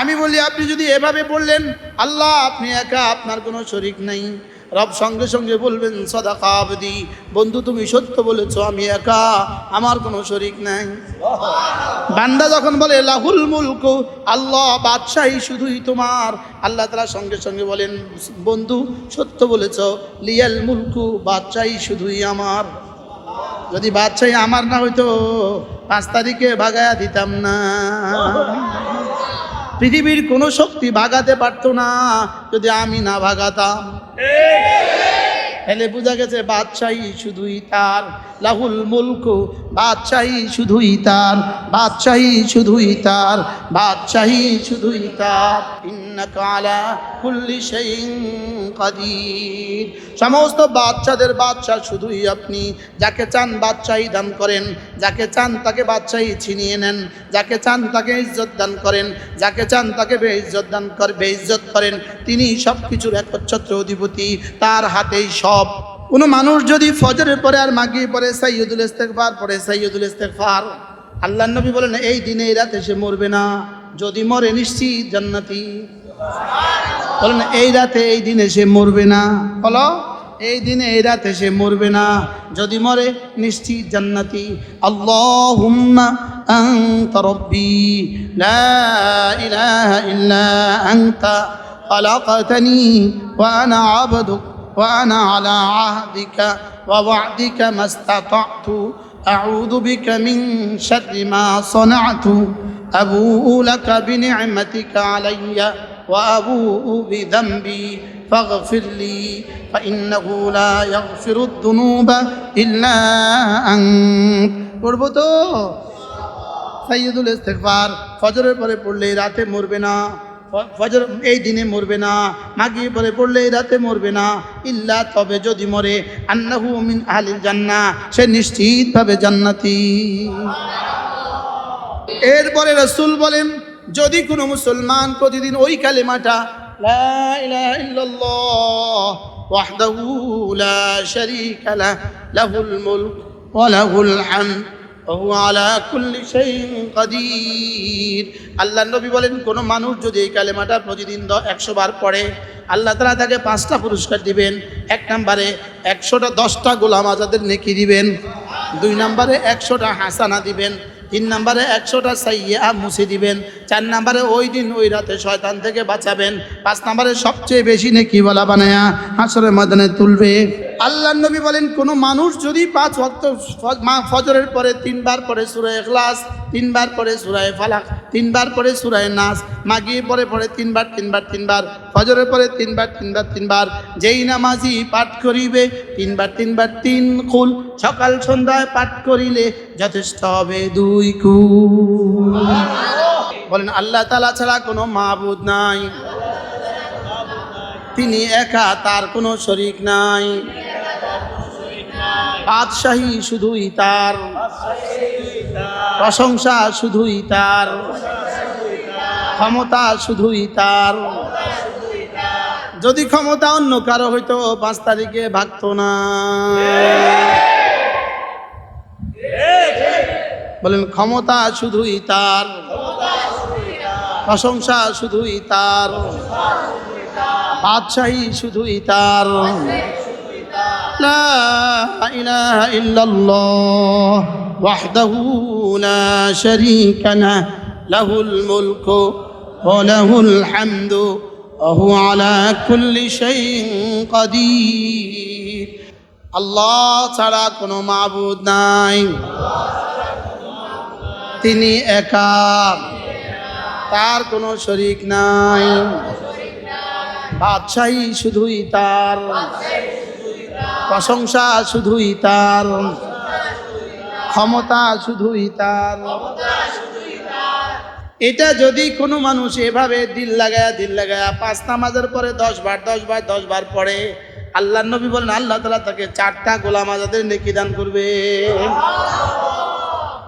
আমি বলি, আপনি যদি এভাবে বললেন, আল্লাহ, আপনি একা, আপনার কোনো শরিক নাই। রব সঙ্গে সঙ্গে বলবেন, সদাকা আবদি, বন্ধু, তুমি সত্য বলেছ, আমি একা, আমার কোনো শরিক নাই। বান্দা যখন বলে, লাহুল মুলক, আল্লাহ, বাদশাহী শুধুই তোমার। আল্লাহ তালা সঙ্গে সঙ্গে বলেন, বন্ধু, সত্য বলেছ, লিয়াল মুলকু, বাদশাহী শুধুই আমার। যদি বাদশাহী আমার না হইতো, পাঁচ তারিখে ভাগায়া দিতাম না। পৃথিবীর কোনো শক্তি ভাগাতে পারতো না, যদি আমি না ভাগাতাম। তাহলে বোঝা গেছে বাদশাহী শুধুই তার, লাহুল মুলক বাদশাহী শুধুই তার, বাদশাহী শুধুই তার, বাদশাহী শুধুই তার। ইন্নাকা আলা কুল্লি শাইইন কাদির। সমস্ত বাচ্চাদের বাদশা শুধুই আপনি। যাকে চান বাদশাহী দান করেন, যাকে চান তাকে বাদশাহী ছিনিয়ে নেন, যাকে চান তাকে ইজ্জত দান করেন, যাকে চান তাকে বেইজ্জত দান করে বেইজ্জত করেন, তিনি সব কিছুর একচ্ছত্র অধিপতি, তার হাতেই সব। কোনো মানুষ যদি ফজরের পরে আর মাগিয়ে পরে সাইয়দুল ইস্তেকফার পরে সাইয়দুল ইস্তেকফার আল্লাহ নবী বলেন, এই দিনে, এই রাতে সে মরবে না। যদি মরে নিশ্চিত জান্নাতি। বলেন, এই রাতে, এই দিনে সে মরবে না। বলো। এই দিনে এই রাতে সে মরবে না যদি মরে নিশ্চিত জান্নাতি আল্লাহুম্মা আনতা রব্বি লা ইলাহা ইল্লা আনতা خلقتني وأنا عبدك وأنا على عهدك ووعدك ما استطعت أعوذ بك من شر ما صنعت أبوء لك بنعمتك علي وأبوء بذنبي فاغفر لي فإنه لا يغفر الذنوب إلا أنت করবো তো সাইয়দুল ইস্তেগফার ফজরের পরে পড়লে রাতে মরবে না ফ- ফজর এই দিনে মরবে না মাগিয়ে পরে পড়লে এই রাতে মরবে না ইল্লা তবে যদি মরে আন্নাহু মিন আহলিল জান্নাহ সে নিশ্চিতভাবে জান্নাতি এরপরে রসুল বলেন যদি কোনো মুসলমান প্রতিদিন ওই কালেমাটা লা ইলাহা ইল্লাল্লাহ ওয়াহদাহু লা শারীকা লাহ লাহুল মুলক ওয়া লাহুল হামদ وهو على كل شيء قدير আল্লাহ নবী বলেন কোনো মানুষ যদি এই কালেমাটা প্রতিদিন দ একশো বার পড়ে আল্লাহ তালা তাকে পাঁচটা পুরস্কার দিবেন এক নম্বরে একশোটা দশটা গোলাম আজাদের নেকি দিবেন দুই নম্বরে একশোটা হাসানা দিবেন তিন নম্বরে একশোটা সাইয়া মুছে দিবেন, চার নম্বরে ওই দিন ওই রাতে শয়তান থেকে বাঁচাবেন, পাঁচ নম্বরে সবচেয়ে বেশি নেকি বলা বানায়া হাসরের ময়দানে তুলবে। আল্লাহ নবী বলেন, কোনো মানুষ যদি পাঁচ ভক্ত ফজরের পরে তিনবার পরে সুরায় এখলাস তিনবার পরে সুরায় ফালাক, তিনবার পরে সুরায় নাস মাগিয়ে পরে পরে তিনবার তিনবার তিনবার, ফজরের পরে তিনবার তিনবার তিনবার, যেই নামাজি পাঠ করিবে, তিনবার তিনবার, তিন কুল সকাল সন্ধ্যায় পাঠ করিলে যথেষ্ট হবে দুই কুল বলেন, আল্লাহ তালা ছাড়া কোনো মাহবুদ নাই। তিনি একা তার কোনো শরিক নাই। বাদশাহী শুধুই তার। প্রশংসা শুধুই তার। ক্ষমতা শুধুই তার। যদি ক্ষমতা অন্য কারও হইতো, পাঁচ তারিখে ভাগত না। বলেন, ক্ষমতা শুধুই তার। প্রশংসা শুধুই তার। বাদশাহী শুধুই তার وحده لا شريك له له الملك وله الحمد وهو على كل شيء قدير আল্লাহ ছাড়া কোনো মাবুদ নাই তিনি একা তার কোনো শরিক নাই বাদশাহী শুধুই তার। প্রশংসা শুধুই তার। ক্ষমতা শুধুই তার। এটা যদি কোনো মানুষ এভাবে দিল লাগায়া দিল লাগায়া, পাঁচ নামাজের পরে দশ বার দশ বার দশ বার পড়ে আল্লাহ নবী বলেন, আল্লাহ তালা তাকে চারটা গোলাম আজাদের নেকি দান করবে।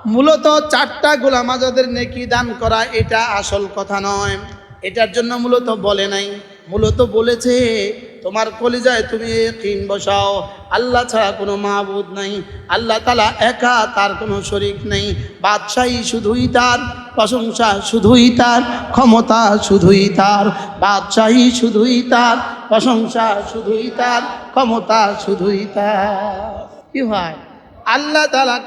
মূলত চারটা গোলাম আজাদের নেকি দান করা এটা আসল কথা নয়। এটার জন্য মূলত বলে নাই। মূলত বলেছে, তোমার কলিজায় তুমি কিন বসাও। আল্লাহ ছাড়া কোনো মাহবুদ নাই। আল্লাহ তালা একা তার কোনো শরিক নেই। বাদশাহী শুধুই তার, প্রশংসা শুধুই তার, ক্ষমতা শুধুই তার। বাদশাহী শুধুই তার, প্রশংসা শুধুই তার, ক্ষমতা শুধুই তার। কি হয়? আল্লাহ তালা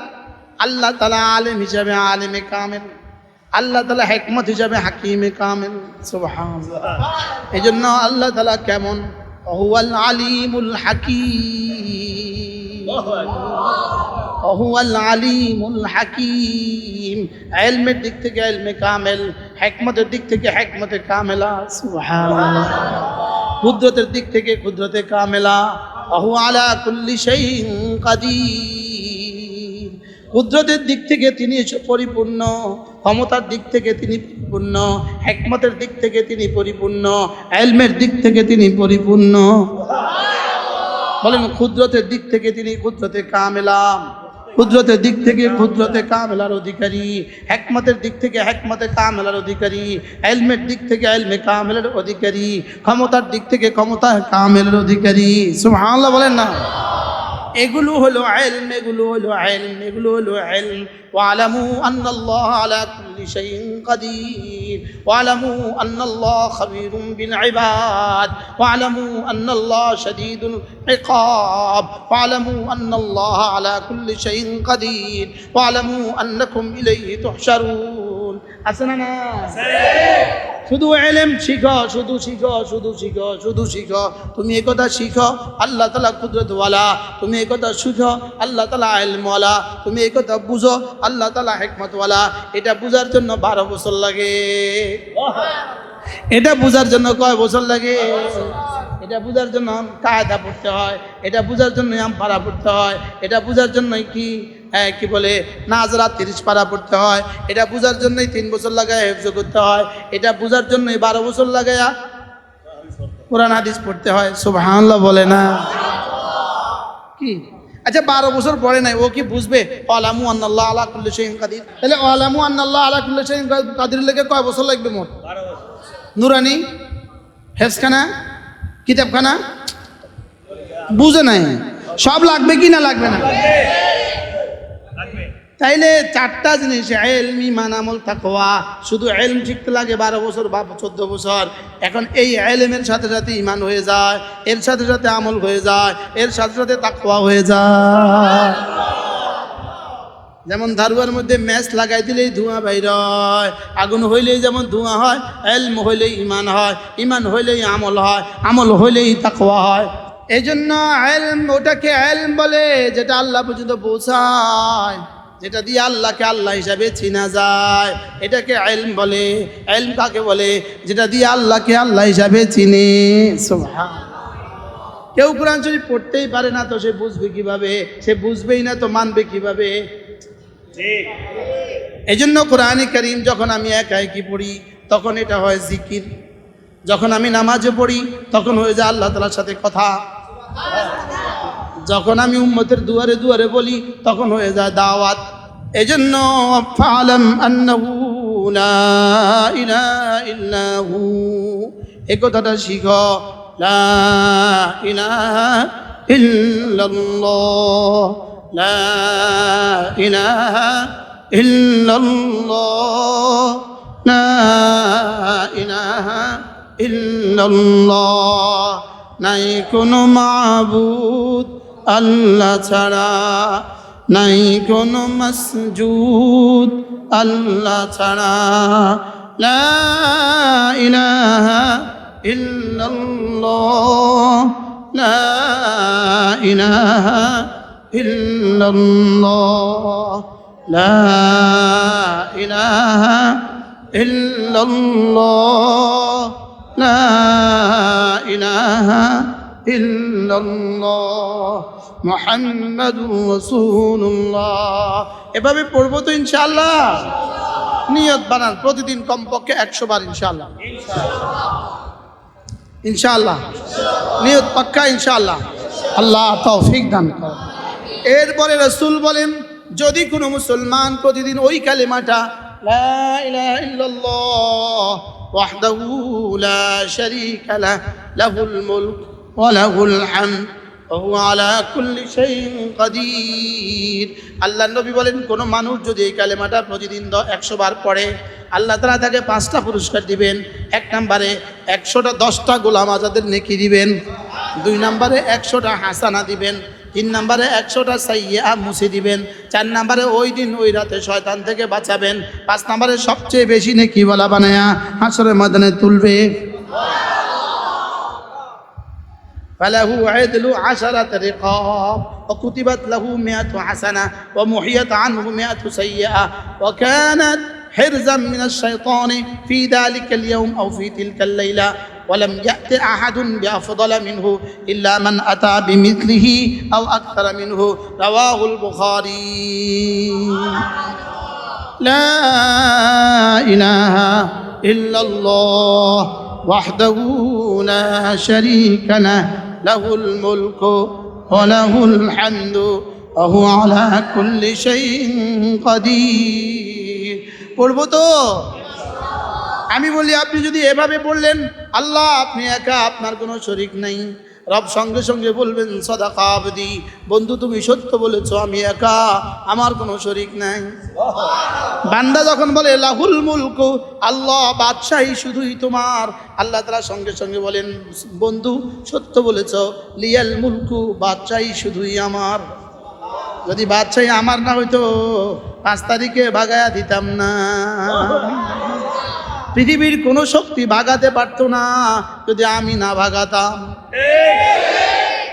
আল্লাহ তালা আলেম হিসাবে আলেমে কামেল। আল্লাহ তালা হেকমত হিসাবে হাকিমে কামেল এই জন্য আল্লাহ তালা কেমন? অহুয়াল আলিমুল হাকিম। অহুয়াল আলিমুল হাকিম। এলমের দিক থেকে এলমে কামেল হেকমতের দিক থেকে হেকমতে কামেলা কুদরতের দিক থেকে কুদরতে কামেলা। অহু আলা কুল্লি শাইইন কাদির। কুদরতের দিক থেকে তিনি পরিপূর্ণ, ক্ষমতার দিক থেকে তিনি পরিপূর্ণ, হেকমতের দিক থেকে তিনি পরিপূর্ণ, এলমের দিক থেকে তিনি পরিপূর্ণ। বলেন ক্ষুদ্রতের দিক থেকে তিনি ক্ষুদ্রতে কামেলাম ক্ষুদ্রতের দিক থেকে ক্ষুদ্রতে কামেলার অধিকারী। হেকমতের দিক থেকে হেকমতে কামেলার অধিকারী। এলমের দিক থেকে এলমে কামেলার অধিকারী। ক্ষমতার দিক থেকে ক্ষমতা কামেলার অধিকারী। সুবহানাল্লাহ বলেন না। এগুলো হলো এলম এগুলো হলো এলম এগুলো হলো এলম واعلموا أن الله على كل شيء قدير واعلموا أن الله خبير بالعباد واعلموا أن الله شديد العقاب واعلموا أن الله على كل شيء قدير واعلموا أنكم إليه تحشرون আছে না না? শুধু এলেম শিখো, শুধু শিখো শুধু শিখো শুধু শিখো। তুমি একথা শিখো, আল্লাহ তালা কুদরতওয়ালা। তুমি একথা শিখো, আল্লাহ তালা আলমওয়ালা তুমি একথা বুঝো, আল্লাহ তালা হেকমতওয়ালা। এটা বুঝার জন্য বারো বছর লাগে। এটা বুঝার জন্য কয় বছর লাগে? এটা বুঝার জন্য কায়দা পড়তে হয়। এটা বুঝার জন্য আমপাড়া পড়তে হয়। এটা বুঝার জন্য কি? হ্যাঁ কি বলে নাজরা তিরিশ পারা পড়তে হয়। এটা বুঝার জন্যই তিন বছর লাগায় হেফজ করতে হয়। এটা বুঝার জন্যই বারো বছর লাগায়া কোরআন হাদিস পড়তে হয়। সুবহানাল্লাহ বলে না। কি? আচ্ছা বারো বছর পরে নাই ও কি বুঝবে? আলামু আন্নাল্লাহ আলা কুল্লি শাইইন কাদির। তাহলে আলামু আন্নাল্লাহ আলা কুল্লি শাইইন কাদির লেগে কয় বছর লাগবে মোট? নুরানি হেফসখানা কিতাবখানা? বুঝে নাই। সব লাগবে কি না লাগবে না? তাইলে চারটা জিনিস, এলম ইমান আমল, তাকওয়া, শুধু এলম শিখতে লাগে বারো বছর বা চোদ্দ বছর। এখন এই এলমের সাথে সাথে ইমান হয়ে যায়, এর সাথে সাথে আমল হয়ে যায়, এর সাথে সাথে তাকওয়া হয়ে যায়। যেমন ধারুয়ার মধ্যে ম্যাচ লাগাই দিলেই ধোঁয়া বাইর হয়, আগুন হইলেই যেমন ধোঁয়া হয়, এলম হইলেই ইমান হয় ইমান হইলেই আমল হয়, আমল হইলেই তাকওয়া হয়। এই জন্য এলম ওটাকে এলম বলে, যেটা আল্লাহ পর্যন্ত পৌঁছায়। যেটা দিয়ে আল্লাহকে আল্লাহ হিসাবে চিনা যায়। এটাকে এলম বলে। এলম কাকে বলে? যেটা দিয়ে আল্লাহকে আল্লাহ হিসাবে চিনে। কেউ কোরআন শরীফ পড়তেই পারে না তো সে বুঝবে কীভাবে? সে বুঝবেই না তো মানবে কীভাবে? এই জন্য কোরআনে করিম যখন আমি একা একই পড়ি তখন এটা হয় জিকির। যখন আমি নামাজে পড়ি তখন হয়ে যায় আল্লাহ তালার সাথে কথা। যখন আমি উম্মতের দুয়ারে দুয়ারে বলি তখন হয়ে যায় দাওয়াত। এই জন্য ফালাম আন্নাহু লা ইলাহা ইল্লাহু। এই কথাটা শিখো। লা ইলাহা ইল্লাল্লাহ। লা ইলাহা ইল্লাল্লাহ। লা ইলাহা ইল্লাল্লাহ। নাই কোনো মাবুদ আল্লাহ ছাড়া। নাই কোনো মসজুদ আল্লাহ ছাড়া। লা ইলাহা ইল্লাল্লাহ। লা ইলাহা ইল্লাল্লাহ। লা ইলাহা ইল্লাল্লাহ। লা ইলাহা ইল্লাল্লাহ। মুহাম্মাদুর রাসূলুল্লাহ এভাবে পড়বো তো ইনশাআল্লাহ নিয়ত বানান প্রতিদিন কমপক্ষে একশো বার ইনশাআল্লাহ ইনশাআল্লাহ নিয়ত পাক্কা ইনশাআল্লাহ আল্লাহ তৌফিক দান করো এরপরে রসুল বলেন যদি কোনো মুসলমান প্রতিদিন ওই কালেমাটা লা ইলাহা ইল্লাল্লাহ ওয়াহদাহু লা শারীকা লাহ লাহুল মুলক وله الحمد আল্লাহ নবী বলেন, কোনো মানুষ যদি এই কালেমাটা প্রতিদিন একশো বার পড়ে, আল্লাহ তারা তাকে পাঁচটা পুরস্কার দিবেন। এক নম্বরে একশোটা দশটা গোলাম আজাদের নেকি দিবেন। দুই নম্বরে একশোটা হাসানা দিবেন। তিন নম্বরে একশোটা সাইয়া মুছে দিবেন। চার নম্বরে ওই দিন, ওই রাতে শয়তান থেকে বাঁচাবেন। পাঁচ নম্বরে সবচেয়ে বেশি নেকি বলা বানায়া হাসরের ময়দানে তুলবে। فله عدل عشرة رقاب وكتبت له مئة حسنة ومحيت عنه مئة سيئة. وكانت حرزا من الشيطان في ذلك اليوم أو في تلك الليلة. ولم يأت أحد بأفضل منه إلا من أتى بمثله أو أكثر منه. رواه البخاري. لا إله إلا الله وحده لا شريك له. লাহুল মুলকু ওয়া লাহুল হামদু ওয়া হুয়া কুল্লি শাইইন তো? আমি বলি, আপনি যদি এভাবে বললেন, আল্লাহ, আপনি একা, আপনার কোনো শরিক নাই। রব সঙ্গে সঙ্গে বলবেন সদা কাবদি বন্ধু তুমি সত্য বলেছ, আমি একা, আমার কোনো শরিক নাই। বান্দা যখন বলে, লাহুল মুলক, আল্লাহ বাদশাহী শুধুই তোমার। আল্লাহ তারা সঙ্গে সঙ্গে বলেন, বন্ধু সত্য বলেছ, লিয়াল মুলকু, বাদশাহী শুধুই আমার। যদি বাদশাহী আমার না হইতো, পাঁচ তারিখে ভাগায়া দিতাম না। পৃথিবীর কোনো শক্তি ভাগাতে পারতো না যদি আমি না ভাগাতাম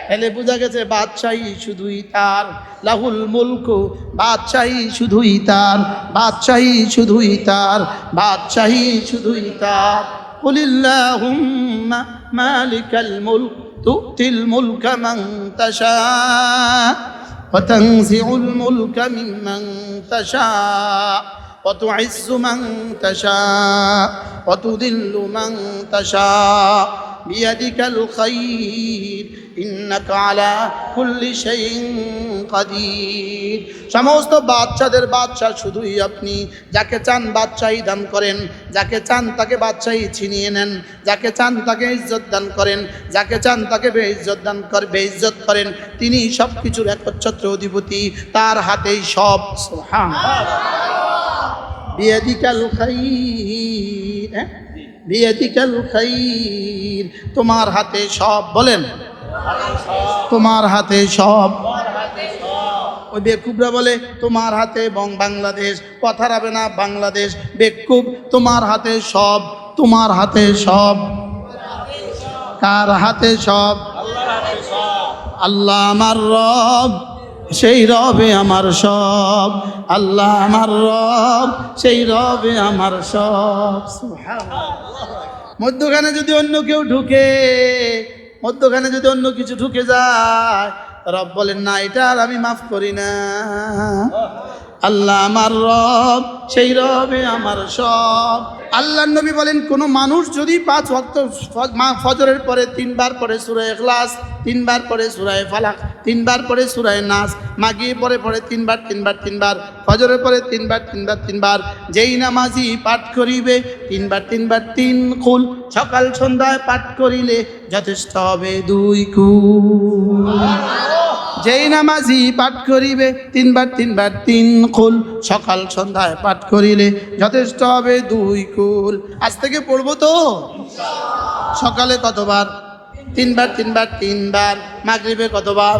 তাহলে বোঝা গেছে বাদশাহী শুধুই তার লাহুল মুলক বাদশাহী শুধুই তার বাদশাহী শুধুই তার বাদশাহী শুধুই তার কুলিল্লাহুম্মা মালিকাল মুলক তুতিল মুলক মান তাশা وتنزع الملك ممن تشاء وتعز من تشاء وتذل من تشاء بيدك الخير إنك على كل شيء قدير সমস্ত বাচ্চাদের বাচ্চা শুধুই আপনি যাকে চান বাদশাহী দান করেন যাকে চান তাকে বাদশাহী ছিনিয়ে নেন যাকে চান তাকে ইজ্জত দান করেন যাকে চান তাকে বেইজ্জত দান করে বেইজ্জত করেন তিনি সব কিছুর একচ্ছত্র অধিপতি তার হাতেই সব সুবহান হ্যাঁ? তোমার হাতে সব বলেন। তোমার হাতে সব। ওই বেকুবরা বলে, তোমার হাতে এবং বাংলাদেশ, কথা রাবে না বাংলাদেশ। বেকুব, তোমার হাতে সব, তোমার হাতে সব। কার হাতে সব। আল্লাহ আমার রব। সেই রবে আমার সব, আল্লাহ আমার রব, সেই রবে আমার সব। মধ্যখানে যদি অন্য কেউ ঢুকে, মধ্যখানে যদি অন্য কিছু ঢুকে যায়, রব বলেন, না, এটা আর আমি মাফ করি না। আল্লাহ আমার রব, সেই রবে আমার সব। আল্লাহ নবী বলেন, কোনো মানুষ যদি পাঁচ ভক্ত ফজরের পরে তিনবার পরে সুরায় এখলাস তিনবার পরে সুরায় ফালাক, তিনবার পরে সুরায় নাচ মাগিয়ে পরে পরে তিনবার তিনবার তিনবার, ফজরের পরে তিনবার তিনবার তিনবার, যেই নামাজি পাঠ করিবে, তিনবার তিনবার, তিন কুল, সকাল সন্ধ্যায় পাঠ করিলে যথেষ্ট হবে দুই কুল। যেই নামাজি পাঠ করিবে, তিনবার তিনবার তিন কুল সকাল সন্ধ্যায় পাঠ করিলে যথেষ্ট হবে দুই কুল আজ থেকে পড়ব তো? সকালে কতবার? তিনবার তিনবার তিনবার, মাগরিবে কতবার?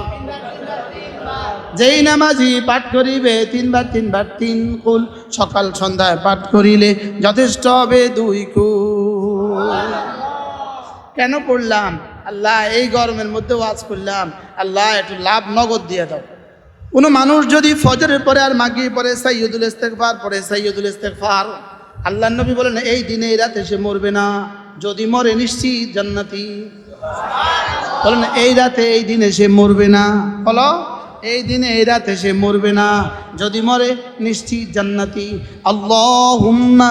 যেই নামাজি পাঠ করিবে, তিনবার তিনবার তিন কুল সকাল সন্ধ্যায় পাঠ করিলে যথেষ্ট হবে দুই কুল কেন পড়লাম? আল্লাহ, এই গরমের মধ্যে ওয়াজ করলাম। আল্লাহ, একটু লাভ নগদ দিয়ে দাও। কোনো মানুষ যদি ফজরের পরে আর মাগিয়ে পরে সাইয়দুল ইস্তেকফার পরে সাইয়দুল ইস্তেকফার আল্লাহ নবী বলেন, এই দিনে, এই রাতে সে মরবে না। যদি মরে নিশ্চিত জান্নাতি। বলেন, এই রাতে, এই দিনে সে মরবে না। বলো, এই দিনে, এই রাতে সে মরবে না। যদি মরে নিশ্চিত জান্নাতি। আল্লাহুম্মা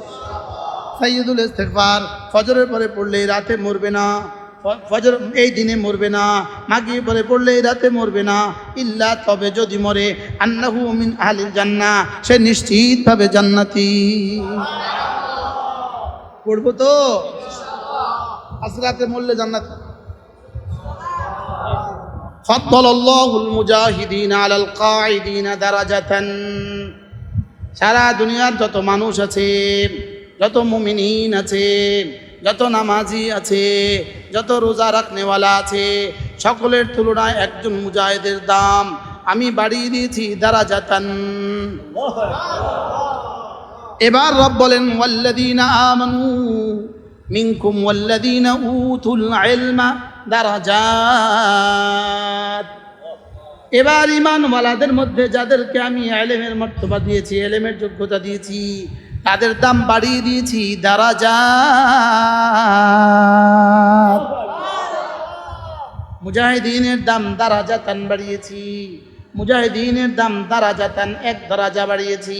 সাইয়দুল ইস্তেগফার ফজরের পরে পড়লে রাতে মরবে না ফ- ফজর এই দিনে মরবে না মাগি পরে পড়লে রাতে মরবে না ইল্লা তবে যদি মরে আন্নাহু মিন আহলিল জান্নাহ সে নিশ্চিতভাবে জান্নাতি পড়বো তো আজ রাতে মরলে জান্নাত فضل الله المجاهدين على القاعدين درجة সারা দুনিয়ার যত মানুষ আছে যত মুমিনিন আছে, যত নামাজি আছে, যত রোজা রাখনেওয়ালা আছে, সকলের তুলনায় একজন মুজাহিদের দাম আমি বাড়িয়ে দিয়েছি দারা জাতান এবার রব বলেন ওয়াল্লাদিনা আমানু মিনকুম ওয়াল্লাদিনা উতুল ইলমা দারাজাত। এবার ইমানওয়ালাদের মধ্যে যাদেরকে আমি এলেমের মর্তবা দিয়েছি, এলেমের যোগ্যতা দিয়েছি তাদের দাম বাড়িয়ে দিয়েছি দারাজাত মুজাহিদিনের দাম দারাজাতান বাড়িয়েছি, মুজাহিদিনের দাম দারাজাতান এক দরাজা বাড়িয়েছি।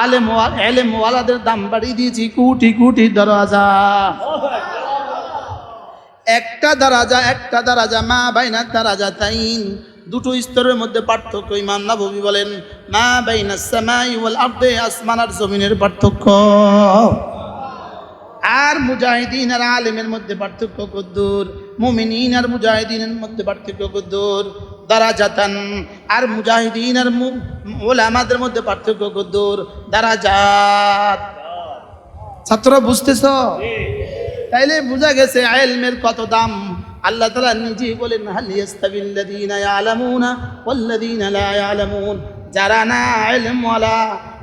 আলেম এলেম ওয়ালাদের দাম বাড়িয়ে দিয়েছি, কুটি কোটি দরাজা। একটা দারাজা একটা দারাজা মা বাইনা দারাজা তাইন। দুটো স্তরের মধ্যে পার্থক্য ইমাম নবী বলেন মা বাইনা সামাই ওয়াল আরদে আসমান আর জমিনের পার্থক্য। আর মুজাহিদিন আর আলেমের মধ্যে পার্থক্য কদ্দুর মুমিনিন আর মুজাহিদিনের মধ্যে পার্থক্য কদ্দুর দারাজাতান আর মুজাহিদিন আর ওলামাদের মধ্যে পার্থক্য কদ্দুর দারাজাত। ছাত্র বুঝতেছ? তাইলে বোঝা গেছে আইলমের কত দাম? আল্লাহ তালা নিজেই বলেন ইয়ালামুন যারা না ইলমওয়ালা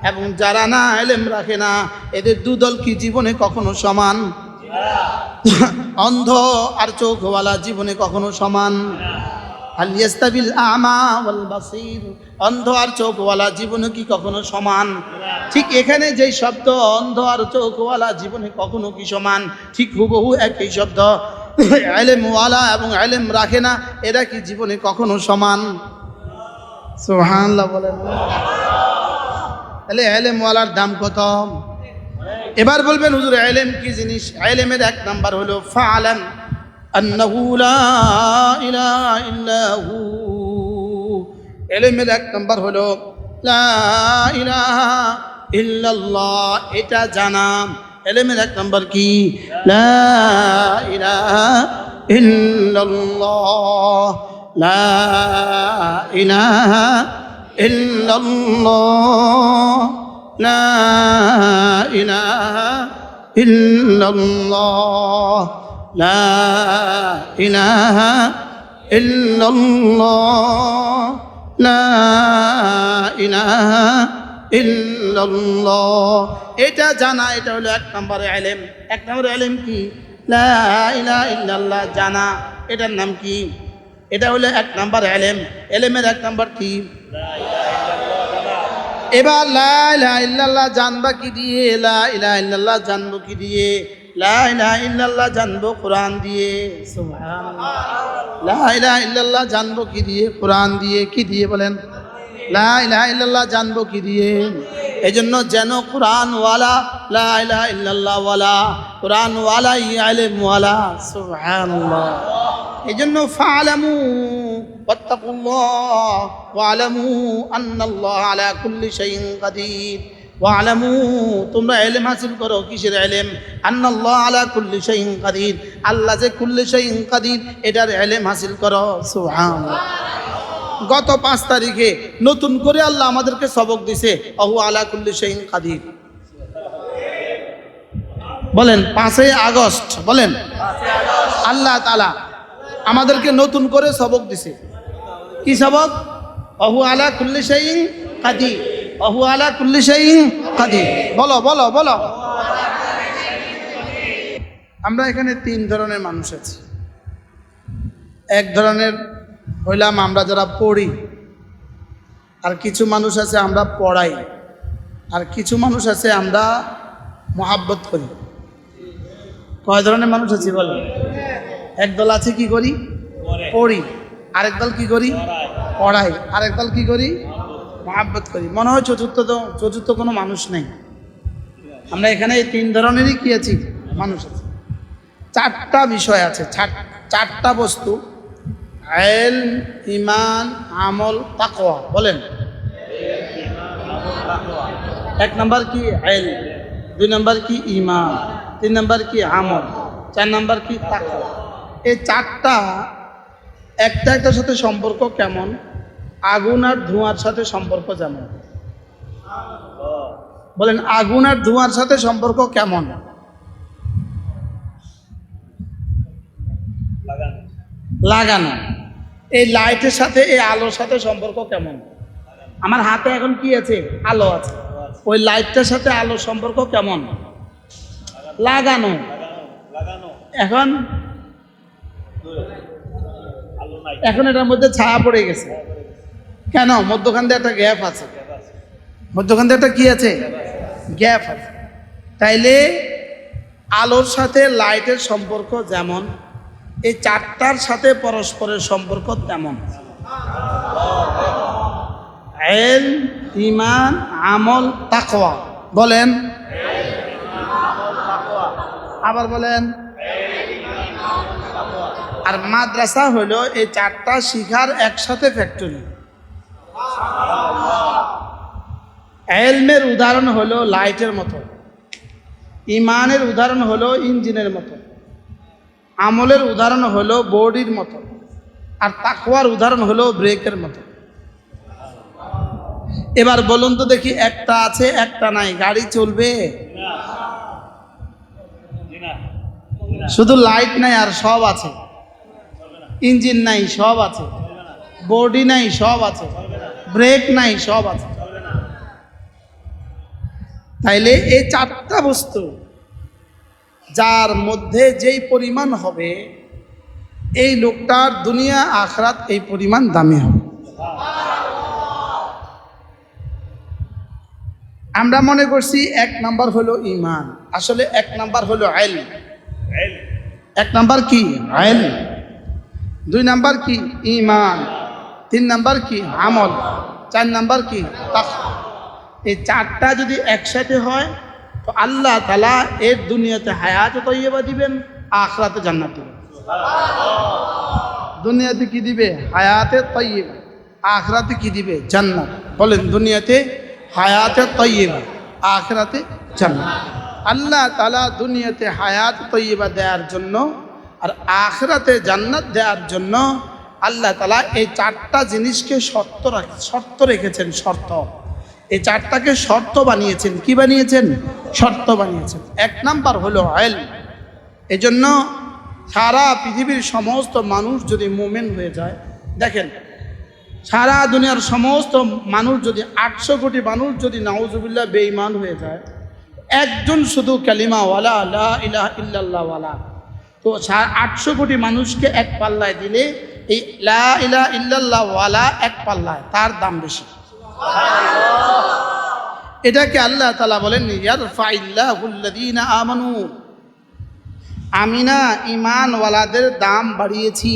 এবং যারা না ইলম রাখে না, এদের দুদল কি জীবনে কখনো সমান? অন্ধ আর চোখওয়ালা জীবনে কখনো সমান? হাল ইয়াস্তাবিল আমা ওয়াল বাসীর, অন্ধ আর চোখওয়ালা জীবনে কি কখনো সমান? ঠিক এখানে যেই শব্দ, অন্ধ আর চোখওয়ালা জীবনে কখনো কি সমান? ঠিক হুবহু একই শব্দ। আলেমওয়ালা এবং আলেম রাখে না, এরা কি জীবনে কখনো সমান? সোহানলা বলেন। তাহলে আলেমওয়ালার দাম কত? এবার বলবেন, হুজুর আলেম কি জিনিস? আলেমের এক নাম্বার হলো ইলাহা হু এলেমের এক নাম্বার হলো, লা ইল্লাল্লাহ, এটা জানা। এলেমের এক নাম্বার কি লা ইলাহা ইল্লাল্লাহ লা ইলাহা ইল্লাল্লাহ লা ইলাহা ইল্লাল্লাহ লা ইলাহা ইল্লাল্লাহ লা ইলাহা ইল্লাল্লাহ। এটা জানা, এটা হলো এক নম্বরে আলেম। এক নম্বরে আলেম কি? লা ইলাহা ইল্লাল্লাহ জানা। এটার নাম কি? এটা হলো এক নম্বর আলেম। এলেমের এক নম্বর কি? এবার লা ইলাহা ইল্লাল্লাহ জানবা কি দিয়ে? লা ইলাহা ইল্লাল্লাহ জানব কি দিয়ে? লা ইলাহা ইল্লাল্লাহ জানব কোরআন দিয়ে। সুবহানাল্লাহ। লা ইলাহা ইল্লাল্লাহ জানব কি দিয়ে? কোরআন দিয়ে। কি দিয়ে বলেন? জানব কি দিয়ে? এজন্য যেন কোরআন ওয়ালা লা ইলাহা ইল্লাল্লাহ ওয়ালা কোরআন ওয়ালা আলেম ওয়ালা সুবহানাল্লাহ। এজন্য ফালামু ওয়াত্তাকুল্লাহ, ওয়ালামু আন্নাল্লাহ আলা কুল্লি শাইইন কাদির। ওয়ালামু, তোমরা এলেম হাসিল করো, কিসের এলেম? আলা কুল্লি শাইইন কাদির। আল্লাহ যে কুল্লি শাইইন কাদির, এটার এলেম হাসিল করো, সুবহানাল্লাহ। গত পাঁচ তারিখে নতুন করে আল্লাহ আমাদেরকে সবক দিছে। আহু আলা কুল্লি শাইইন কাদির। বলেন পাঁচই আগস্ট, বলেন। আল্লাহ তালা আমাদেরকে নতুন করে সবক দিছে। কি সবক? অহু আলা কুল্লি শাইইন কাদির। অহু আলা কুল্লি শাইইন কাদির। বলো বলো বলো। আমরা এখানে তিন ধরনের মানুষ আছি। এক ধরনের হইলাম আমরা যারা পড়ি, আর কিছু মানুষ আছে আমরা পড়াই, আর কিছু মানুষ আছে আমরা মহাব্বত করি। কয় ধরনের মানুষ আছি বলো একদল আছে কি করি? পড়ি। আরেক দল কি করি? পড়াই। আরেক দল কি করি? মহাব্বত করি। মনে হয় চতুর্থ চতুর্থ কোনো মানুষ নেই। আমরা এখানে এই তিন ধরনেরই কি আছি? মানুষ আছে। চারটা বিষয় আছে চারটা বস্তু। আইল ইমান আমল তাকোয়া বলেন। এক নাম্বার কি আইল, দুই নাম্বার কি ইমান তিন নম্বর কি আমল, চার নাম্বার কি তাকোয়া এই চারটা, একটা একটার সাথে সম্পর্ক কেমন? আগুন আর ধোঁয়ার সাথে সম্পর্ক যেমন। বলেন, আগুন আর ধোঁয়ার সাথে সম্পর্ক কেমন? লাগানো। এই লাইটের সাথে এই আলোর সাথে সম্পর্ক কেমন? আমার হাতে এখন কি আছে? আলো আছে। ওই লাইটটার সাথে আলোর সম্পর্ক কেমন? লাগানো। এখন? এখন এটার মধ্যে ছায়া পড়ে গেছে। কেন? মধ্যখান দিয়ে একটা গ্যাপ আছে। মধ্যখান দিয়ে একটা কি আছে? গ্যাপ আছে। তাইলে আলোর সাথে লাইটের সম্পর্ক যেমন এই চারটার সাথে পরস্পরের সম্পর্ক তেমন। এল, ইমান, আমল, তাকওয়া। বলেন। আবার বলেন। আর মাদ্রাসা হলো এই চারটা শিখার একসাথে ফ্যাক্টরি এলমের উদাহরণ হলো লাইটের মতো। ইমানের উদাহরণ হলো ইঞ্জিনের মতো। আমলের উদাহরণ হলো বডির মতো আর তাকওয়ার উদাহরণ হলো ব্রেকের মতো। এবার বলুন তো দেখি একটা আছে, একটা নাই। গাড়ি চলবে? শুধু লাইট নাই আর সব আছে। ইঞ্জিন নাই, সব আছে। বডি নাই, সব আছে। ব্রেক নাই, সব আছে। তাইলে এই চারটা বস্তু যার মধ্যে যেই পরিমাণ হবে, এই লোকটার দুনিয়া আখরাত এই পরিমাণ দামি হবে। আমরা মনে করছি এক নাম্বার হলো ইমান আসলে এক নাম্বার হলো আইল। এক নাম্বার কি? আইল। দুই নাম্বার কি? ইমান তিন নাম্বার কি? আমল। চার নাম্বার কি? এই চারটা যদি একসাথে হয় আল্লাহ তালা এর দুনিয়াতে হায়াত তৈবা দিবেন, আখরাতে জান্নাত দিবেন। দুনিয়াতে কি দিবে? হায়াতে তৈবা আখরাতে কি দিবে? জান্নাত। বলেন, দুনিয়াতে হায়াতে তৈবা আখরাতে জান্নাত। আল্লাহ তালা দুনিয়াতে হায়াত তৈবা দেওয়ার জন্য আর আখরাতে জান্নাত দেওয়ার জন্য আল্লাহ তালা এই চারটা জিনিসকে শর্ত রাখ, শর্ত রেখেছেন, শর্ত। এই চারটাকে শর্ত বানিয়েছেন। কি বানিয়েছেন? শর্ত বানিয়েছেন। এক নাম্বার হলো অয়েল এজন্য সারা পৃথিবীর সমস্ত মানুষ যদি মোমেন হয়ে যায়, দেখেন, সারা দুনিয়ার সমস্ত মানুষ যদি আটশো কোটি মানুষ যদি নাউজুবিল্লাহ বেঈমান হয়ে যায়, একজন শুধু কালিমাওয়ালা, লা ইলাহ ইল্লাল্লাহওয়ালা তো আটশো কোটি মানুষকে এক পাল্লায় দিলে এই লা ইলাহ ইল্লাল্লাহওয়ালা এক পাল্লায়, তার দাম বেশি। এটাকে আল্লাহ তালা বলেন ইয়ারফাইল্লাহুল্লাযীনা আমানু। আমি না ইমানওয়ালাদের দাম বাড়িয়েছি।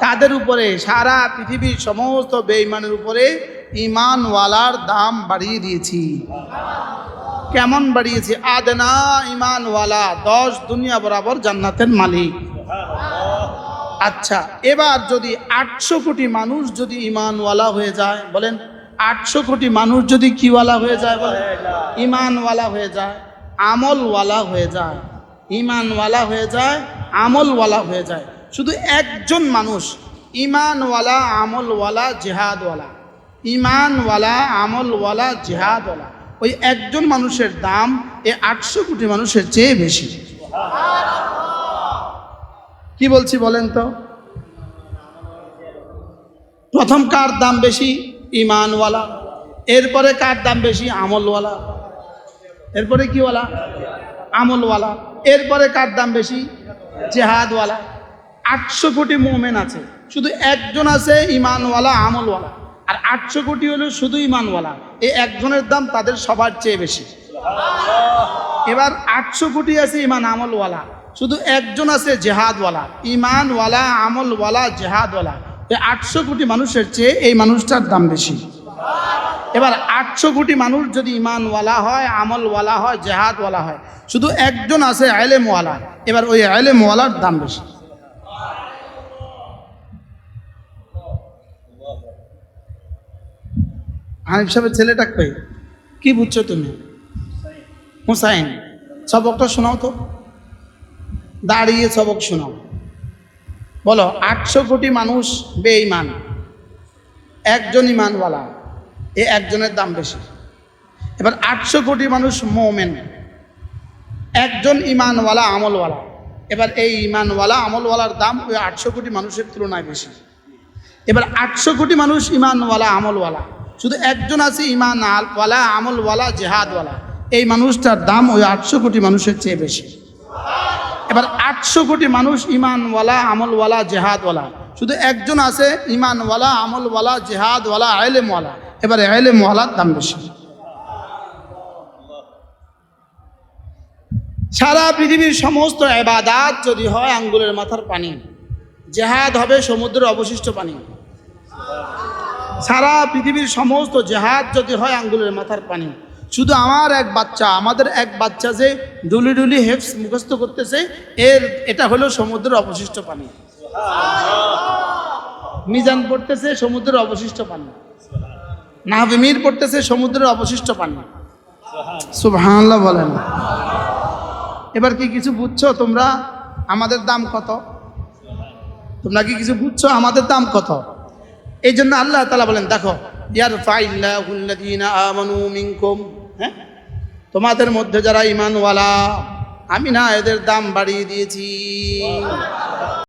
কাদের উপরে? সারা পৃথিবীর সমস্ত বেঈমানের উপরে ইমানওয়ালার দাম বাড়িয়ে দিয়েছি। কেমন বাড়িয়েছি? আদনা ইমানওয়ালা দশ দুনিয়া বরাবর জান্নাতের মালিক। আচ্ছা এবার যদি আটশো কোটি মানুষ যদি ইমানওয়ালা হয়ে যায়, বলেন, আটশো কোটি মানুষ যদি কিওয়ালা হয়ে যায়, বলেন, ইমানওয়ালা হয়ে যায়, আমলওয়ালা হয়ে যায়, ইমানওয়ালা হয়ে যায়, আমলওয়ালা হয়ে যায়, শুধু একজন মানুষ, ইমানওয়ালা, আমলওয়ালা, জেহাদওয়ালা, ইমানওয়ালা, আমলওয়ালা, জেহাদওয়ালা, ওই একজন মানুষের দাম এ আটশো কোটি মানুষের চেয়ে বেশি। কি বলছি বলেন তো? প্রথম কার দাম বেশি? ইমানওয়ালা এরপরে কার দাম বেশি? আমলওয়ালা। এরপরে কিওয়ালা আমলওয়ালা। এরপরে কার দাম বেশি? জেহাদওয়ালা। আটশো কোটি মোমেন আছে। শুধু একজন আছে ইমানওয়ালা আমলওয়ালা। আর আটশো কোটি হলো শুধু ইমানওয়ালা এই একজনের দাম তাদের সবার চেয়ে বেশি। এবার আটশো কোটি আছে ইমান আমলওয়ালা। শুধু একজন আছে জেহাদওয়ালা ইমানওয়ালা আমলওয়ালা, জেহাদওয়ালা। এই আটশো কোটি মানুষের চেয়ে এই মানুষটার দাম বেশি। এবার আটশো কোটি মানুষ যদি ইমানওয়ালা হয়, আমলওয়ালা হয়, জেহাদওয়ালা হয়, শুধু একজন আছে আলেমওয়ালা, এবার ওই আলেমওয়ালার দাম বেশি। হানিফ সাহেবের ছেলেটা কই? কি বুঝছ তুমি? হুসাইন। সবকটা শোনাও তো। দাঁড়িয়ে সবক শোনাও। বলো, আটশো কোটি মানুষ বেঈমান। একজন ইমানওয়ালা এ একজনের দাম বেশি। এবার আটশো কোটি মানুষ মোমেন, একজন ইমানওয়ালা, আমলওয়ালা। এবার এই ইমানওয়ালা, আমলওয়ালার দাম ওই আটশো কোটি মানুষের তুলনায় বেশি। এবার আটশো কোটি মানুষ ইমানওয়ালা, আমলওয়ালা। শুধু একজন আছে ইমান আলওয়ালা আমলওয়ালা, জেহাদওয়ালা। এই মানুষটার দাম ওই আটশো কোটি মানুষের চেয়ে বেশি। এবার আটশো কোটি মানুষ ইমানওয়ালা, আমলওয়ালা, জেহাদওয়ালা। শুধু একজন আছে, ইমানওয়ালা, আমলওয়ালা, জেহাদওয়ালা আলেমওয়ালা এবারে আলেমওয়ালার দাম বেশি। সারা পৃথিবীর সমস্ত এবাদাত যদি হয় আঙ্গুলের মাথার পানি। জেহাদ হবে সমুদ্রের অবশিষ্ট পানি। সারা পৃথিবীর সমস্ত জেহাদ যদি হয় আঙ্গুলের মাথার পানি। শুধু আমার এক বাচ্চা, আমাদের এক বাচ্চা যে ডুলি ডুলি হেফস মুখস্থ করতেছে, এর এটা হলো সমুদ্রের অবশিষ্ট পানি। মিজান পড়তেছে সমুদ্রের অবশিষ্ট পানি। নাহবিমির পড়তেছে সমুদ্রের অবশিষ্ট পানি। সুবহানাল্লাহ বলেন। এবার কি কিছু বুঝছ তোমরা? আমাদের দাম কত? তোমরা কি কিছু বুঝছ? আমাদের দাম কত? এই জন্য আল্লাহ তালা বলেন, দেখো হ্যাঁ? তোমাদের মধ্যে যারা ইমানওয়ালা আমি না এদের দাম বাড়িয়ে দিয়েছি।